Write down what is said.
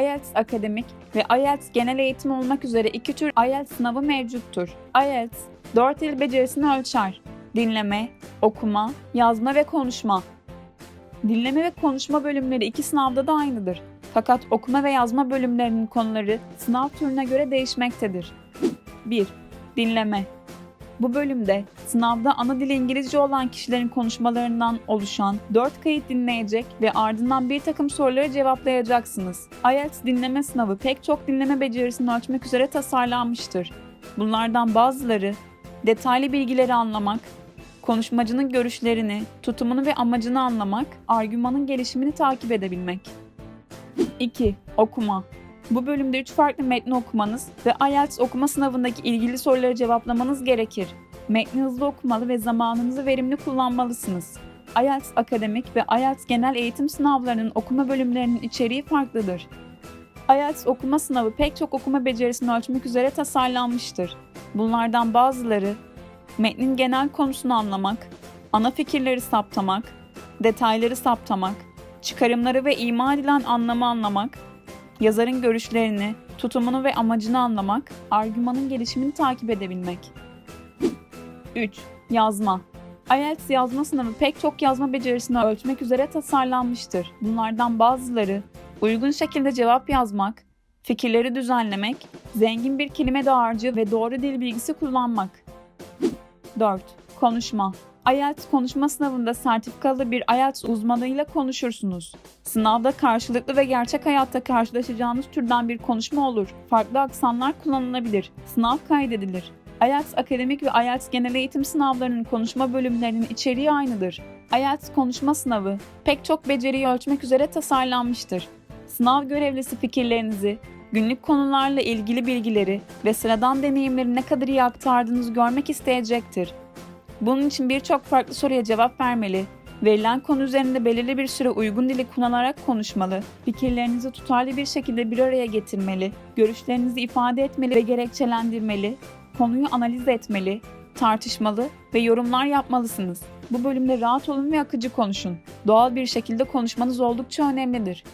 IELTS akademik ve IELTS genel eğitim olmak üzere iki tür IELTS sınavı mevcuttur. IELTS, 4 dil becerisini ölçer. Dinleme, okuma, yazma ve konuşma. Dinleme ve konuşma bölümleri iki sınavda da aynıdır. Fakat okuma ve yazma bölümlerinin konuları sınav türüne göre değişmektedir. 1. Dinleme. Bu bölümde sınavda ana dili İngilizce olan kişilerin konuşmalarından oluşan 4 kayıt dinleyecek ve ardından bir takım soruları cevaplayacaksınız. IELTS dinleme sınavı pek çok dinleme becerisini ölçmek üzere tasarlanmıştır. Bunlardan bazıları detaylı bilgileri anlamak, konuşmacının görüşlerini, tutumunu ve amacını anlamak, argümanın gelişimini takip edebilmek. 2. Okuma. Bu bölümde 3 farklı metni okumanız ve IELTS okuma sınavındaki ilgili soruları cevaplamanız gerekir. Metni hızlı okumalı ve zamanınızı verimli kullanmalısınız. IELTS akademik ve IELTS genel eğitim sınavlarının okuma bölümlerinin içeriği farklıdır. IELTS okuma sınavı pek çok okuma becerisini ölçmek üzere tasarlanmıştır. Bunlardan bazıları metnin genel konusunu anlamak, ana fikirleri saptamak, detayları saptamak, çıkarımları ve ima edilen anlamı anlamak, yazarın görüşlerini, tutumunu ve amacını anlamak, argümanın gelişimini takip edebilmek. 3. Yazma. IELTS yazma sınavı pek çok yazma becerisini ölçmek üzere tasarlanmıştır. Bunlardan bazıları uygun şekilde cevap yazmak, fikirleri düzenlemek, zengin bir kelime dağarcığı ve doğru dil bilgisi kullanmak. 4. Konuşma. IELTS konuşma sınavında sertifikalı bir IELTS uzmanıyla konuşursunuz. Sınavda karşılıklı ve gerçek hayatta karşılaşacağınız türden bir konuşma olur. Farklı aksanlar kullanılabilir. Sınav kaydedilir. IELTS akademik ve IELTS genel eğitim sınavlarının konuşma bölümlerinin içeriği aynıdır. IELTS konuşma sınavı pek çok beceriyi ölçmek üzere tasarlanmıştır. Sınav görevlisi fikirlerinizi, günlük konularla ilgili bilgileri ve sıradan deneyimleri ne kadar iyi aktardığınızı görmek isteyecektir. Bunun için birçok farklı soruya cevap vermeli, verilen konu üzerinde belirli bir süre uygun dili kullanarak konuşmalı, fikirlerinizi tutarlı bir şekilde bir araya getirmeli, görüşlerinizi ifade etmeli ve gerekçelendirmeli, konuyu analiz etmeli, tartışmalı ve yorumlar yapmalısınız. Bu bölümde rahat olun ve akıcı konuşun. Doğal bir şekilde konuşmanız oldukça önemlidir.